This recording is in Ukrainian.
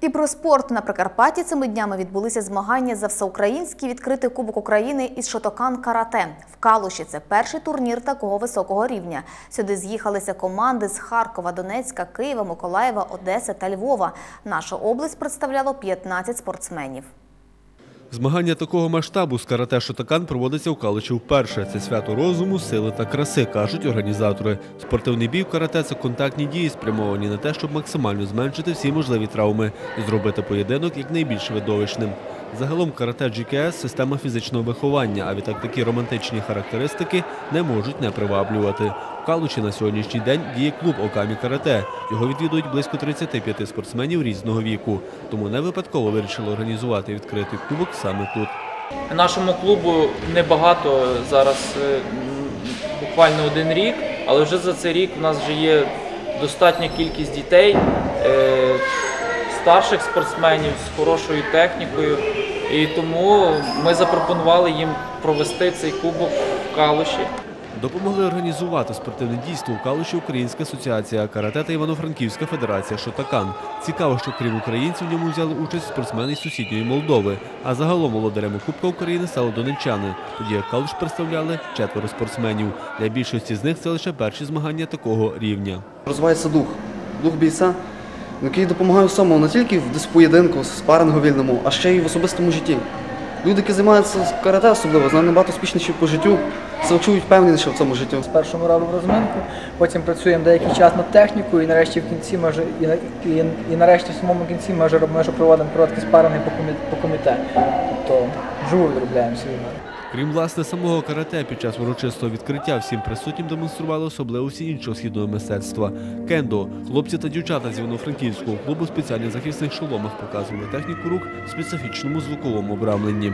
І про спорт на Прикарпатті цими днями відбулися змагання за всеукраїнський відкритий Кубок України із Шотокан Карате. В Калуші це перший турнір такого високого рівня. Сюди з'їхалися команди з Харкова, Донецька, Києва, Миколаєва, Одеси та Львова. Нашу область представляло 15 спортсменів. Змагання такого масштабу з карате Шотакан проводиться у Каличі вперше. Це свято розуму, сили та краси, кажуть організатори. Спортивний бій в карате це контактні дії, спрямовані на те, щоб максимально зменшити всі можливі травми і зробити поєдинок якнайбільш видовищним. Загалом карате GKS – система фізичного виховання, а відтак такі романтичні характеристики не можуть не приваблювати. В Калучі на сьогоднішній день діє клуб Окамі Карате. Його відвідують близько 35 спортсменів різного віку. Тому не випадково вирішили організувати відкритий кубок саме тут. Нашому клубу небагато зараз, е, буквально один рік, але вже за цей рік у нас вже є достатня кількість дітей, е, старших спортсменів з хорошою технікою. І тому ми запропонували їм провести цей кубок в Калуші. Допомогли організувати спортивне дійство у Калуші Українська асоціація карате та Івано-Франківська федерація Шотакан. Цікаво, що крім українців в ньому взяли участь спортсмени з сусідньої Молдови. А загалом володарями Кубка України стали донеччани. Тоді як Калуш представляли четверо спортсменів. Для більшості з них це лише перші змагання такого рівня. Розвивається дух, дух бійця, який допомагає всьому не тільки в поєдинку, спарингу вільному, а ще й в особистому житті. Люди, які займаються карате особливо, знають набагато успішніші по життю, себе чують впевненіше в цьому житті. Спершу ми робимо розминку, потім працюємо деякий час над технікою, і нарешті в кінці ми вже і, і, і нарешті в самому кінці ми вже, ми вже проводимо короткі спаринги по, комітету. Тобто вживу відробляємо свій. Крім власне самого карате, під час урочистого відкриття всім присутнім демонстрували особливості іншого східного мистецтва. Кендо, хлопці та дівчата з Івано-Франківського клубу в спеціальних захисних шоломах показували техніку рук в специфічному звуковому обрамленні.